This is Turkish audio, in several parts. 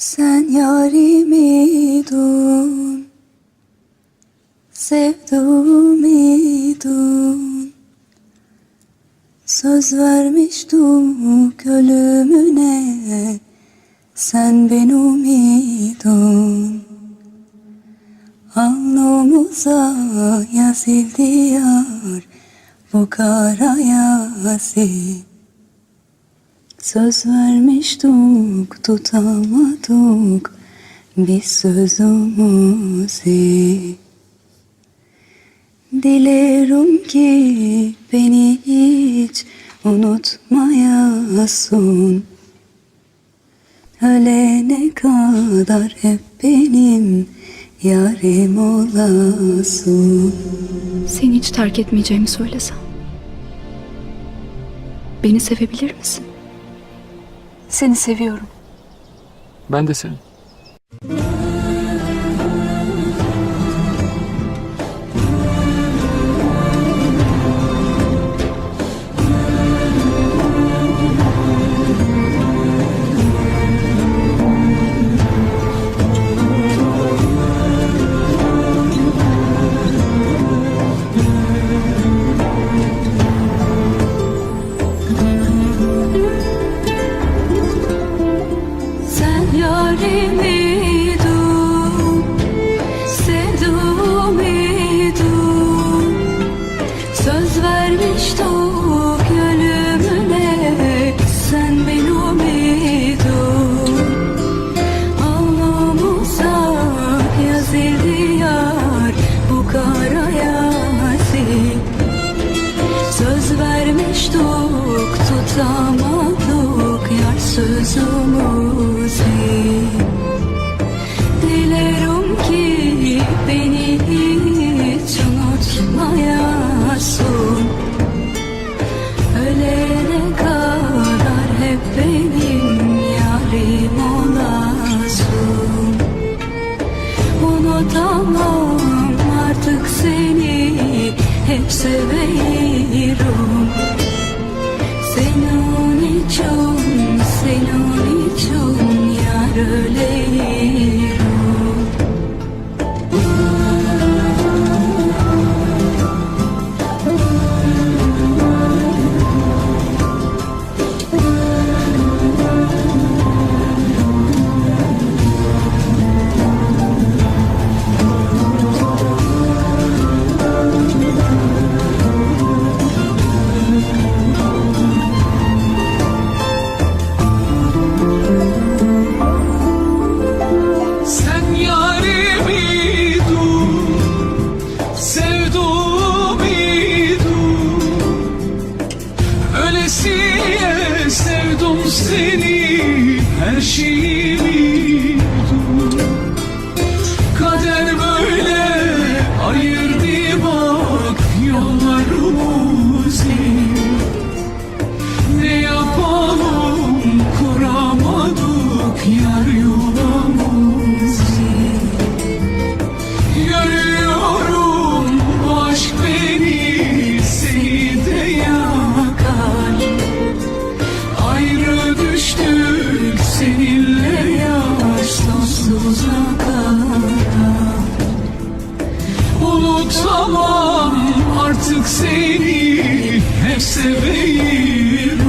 Sen yarimiydin Sevduğumiydin Söz vermiştik ölümüne Sen benim idin Alnımıza yazıldı yar Bu kara yazı Söz vermiştik tutamadık Biz sözümüzü Dilerim ki beni hiç unutmayasın Ölene kadar hep benim yarim olasın Seni hiç terk etmeyeceğimi söylesem. Beni sevebilir misin? Seni seviyorum. Ben de seni. Sözümüzü Dilerim ki beni hiç unutmayasın. Ölene kadar hep benim yarim olasın. Unutamam artık seni hep seviyorum Ölesiye sevdim seni, her şeyimiydin Unutamam artık seni hep seviyorum.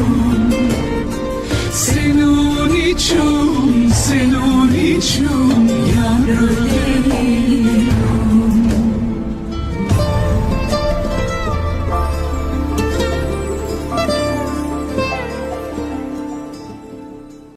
Senin için, senin için